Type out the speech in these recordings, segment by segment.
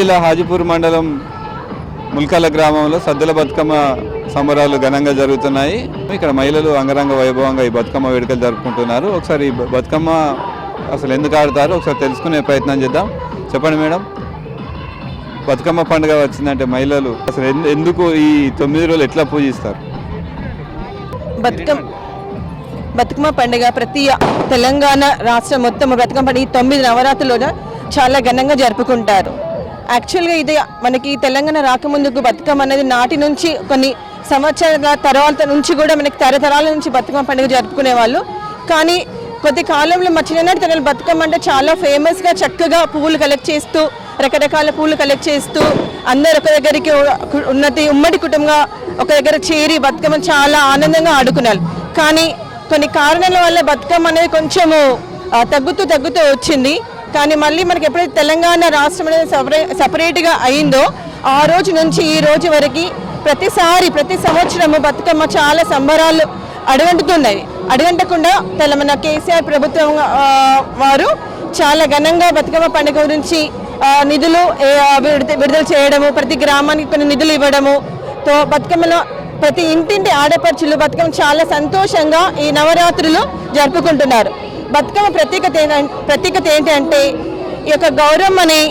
ఇలా హాజీపూర్ మండలం ముల్కాల గ్రామంలో సద్దుల బతుకమ్మ సంబరాలు ఘనంగా జరుగుతున్నాయి. ఇక్కడ మహిళలు అంగరంగ వైభవంగా ఈ బతుకమ్మ వేడుకలు జరుపుకుంటున్నారు. ఒకసారి ఈ బతుకమ్మ అసలు ఎందుకు ఆడతారు? ఒకసారి తెలుసుకునే ప్రయత్నం చేద్దాం. చెప్పండి మేడం. బతుకమ్మ పండుగ వచ్చిందంటే మహిళలు అసలు ఎందు- ఎందుకు ఈ తొమ్మిది రోజులు ఎట్లా పూజిస్తారు? బతుకమ్మ బతుకమ్మ పండుగ ప్రతి తెలంగాణ రాష్ట్రం మొత్తం బతుకమ్మ పండుగ ఈ తొమ్మిది నవరాత్రులు చాలా ఘనంగా జరుపుకుంటారు. యాక్చువల్గా ఇది మనకి తెలంగాణ రాకముందుకు బతుకమ్మ అనేది నాటి నుంచి కొన్ని సంవత్సరాల తర్వాత నుంచి కూడా మనకి తరతరాల నుంచి బతుకమ్మ పండుగ జరుపుకునే వాళ్ళు. కానీ కొద్ది కాలంలో మా చిన్ననాటి తరాలు బతుకమ్మ అంటే చాలా ఫేమస్గా చక్కగా పువ్వులు కలెక్ట్ చేస్తూ రకరకాల పూలు కలెక్ట్ చేస్తూ అందరు ఒక దగ్గరికి ఉన్నది ఉమ్మడి కుటుంబంగా ఒక దగ్గర చేరి బతుకమ్మ చాలా ఆనందంగా ఆడుకున్నారు. కానీ కొన్ని కారణాల వల్ల బతుకమ్మ అనేది కొంచెము తగ్గుతూ తగ్గుతూ వచ్చింది. కానీ మళ్ళీ మనకి ఎప్పుడైతే తెలంగాణ రాష్ట్రం అనేది సపరే సపరేట్గా అయిందో ఆ రోజు నుంచి ఈ రోజు వరకు ప్రతిసారి ప్రతి సంవత్సరము బతుకమ్మ చాలా సంబరాలు అడుగంటుతున్నాయి. అడగంటకుండా తెలంగాణ కేసీఆర్ ప్రభుత్వం వారు చాలా ఘనంగా బతుకమ్మ పండుగ గురించి నిధులు విడుదల చేయడము ప్రతి గ్రామానికి కొన్ని నిధులు ఇవ్వడము తో బతుకమ్మలో ప్రతి ఇంటింటి ఆడపడుచులు బతుకమ్మ చాలా సంతోషంగా ఈ నవరాత్రులు జరుపుకుంటున్నారు. బతుకమ్మ ప్రత్యేకత ప్రత్యేకత ఏంటంటే ఈ యొక్క గౌరమ్మని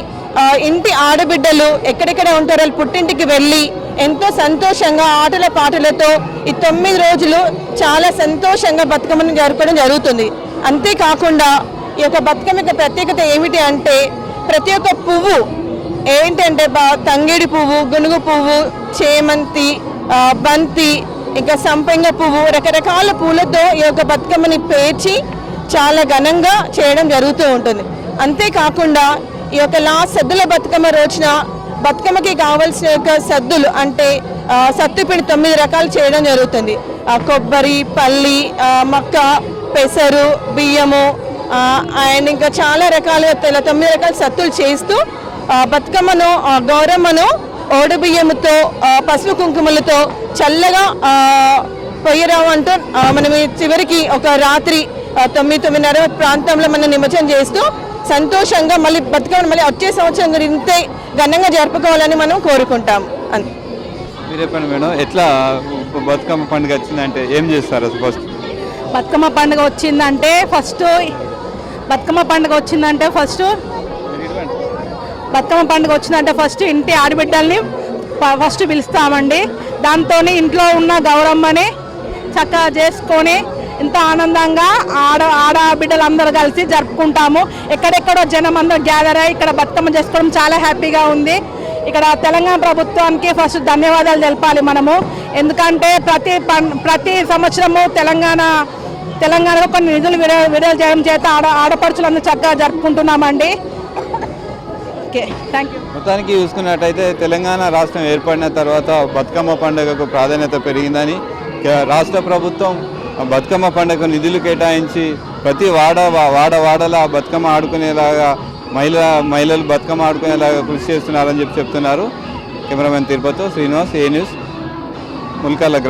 ఇంటి ఆడబిడ్డలు ఎక్కడెక్కడ ఉంటారో పుట్టింటికి వెళ్ళి ఎంతో సంతోషంగా ఆటల పాటలతో ఈ తొమ్మిది రోజులు చాలా సంతోషంగా బతుకమ్మను జరపడం జరుగుతుంది. అంతేకాకుండా ఈ యొక్క బతుకమ్మ యొక్క ప్రత్యేకత ఏమిటి అంటే ప్రతి ఒక్క పువ్వు ఏంటంటే బా తంగేడి పువ్వు గునుగు పువ్వు చేమంతి బంతి ఇంకా సంపెంగ పువ్వు రకరకాల పూలతో ఈ యొక్క బతుకమ్మని పేర్చి చాలా ఘనంగా చేయడం జరుగుతూ ఉంటుంది. అంతేకాకుండా ఈ యొక్క లాస్ట్ సద్దుల బతుకమ్మ రోజున బతుకమ్మకి కావాల్సిన యొక్క సద్దులు అంటే ఆ, సత్తుపిండి తొమ్మిది రకాలు చేయడం జరుగుతుంది. కొబ్బరి పల్లి మక్క పెసరు బియ్యము ఆయన అండ్ ఇంకా చాలా రకాల తొమ్మిది రకాల సత్తులు చేస్తూ బతుకమ్మను ఆ, గౌరమ్మను ఓడి బియ్యముతో పసుపు కుంకుమలతో చల్లగా పొయ్యరావు అంటూ మనం చివరికి ఒక రాత్రి తొమ్మిది తొమ్మిదిన్నర ప్రాంతంలో మనం నిమజ్జనం చేస్తూ సంతోషంగా మళ్ళీ బతుకమ్మను మళ్ళీ వచ్చే సంవత్సరం గురించి ఇంతే ఘనంగా జరుపుకోవాలని మనం కోరుకుంటాం. మీరు చెప్పండి మేడం ఎట్లా బతుకమ్మ పండుగ వచ్చిందంటే ఏం చేస్తారు ఫస్ట్ బతుకమ్మ పండుగ వచ్చిందంటే ఫస్ట్ బతుకమ్మ పండుగ వచ్చిందంటే ఫస్ట్ బతుకమ్మ పండుగ వచ్చిందంటే ఫస్ట్ ఇంటి ఆడబిడ్డల్ని ప- ఫస్ట్ పిలుస్తామండి. దాంతో ఇంట్లో ఉన్న గౌరమ్మని చక్కగా చేసుకొని ఇంత ఆనందంగా ఆడ ఆడబిడ్డలందరూ కలిసి జరుపుకుంటాము. ఎక్కడెక్కడో జనం అందరూ గ్యాదర్ అయ్యి ఇక్కడ బతుకమ్మ చేసుకోవడం చాలా హ్యాపీగా ఉంది. ఇక్కడ తెలంగాణ ప్రభుత్వానికి ఫస్ట్ ధన్యవాదాలు తెలపాలి మనము. ఎందుకంటే ప్రతి ప్రతి సంవత్సరము తెలంగాణ తెలంగాణలో కొన్ని నిధులు విడుదల విడుదల చేయడం చేత ఆడ ఆడపడుచులందరూ చక్కగా జరుపుకుంటున్నామండి. ఓకే థ్యాంక్ యూ మొత్తానికి చూసుకున్నట్టయితే తెలంగాణ రాష్ట్రం ఏర్పడిన తర్వాత బతుకమ్మ పండుగకు ప్రాధాన్యత పెరిగిందని రాష్ట్ర ప్రభుత్వం బతుకమ్మ పండుగకు నిధులు కేటాయించి ప్రతి వాడ వాడ వాడలా బతుకమ్మ ఆడుకునేలాగా మహిళ మహిళలు బతుకమ్మ ఆడుకునేలాగా కృషి చేస్తున్నారని చెప్పి చెప్తున్నారు. కెమెరామెన్ తిరుపతి శ్రీనివాస్ ఏ న్యూస్? ముల్కాల గ్రామం.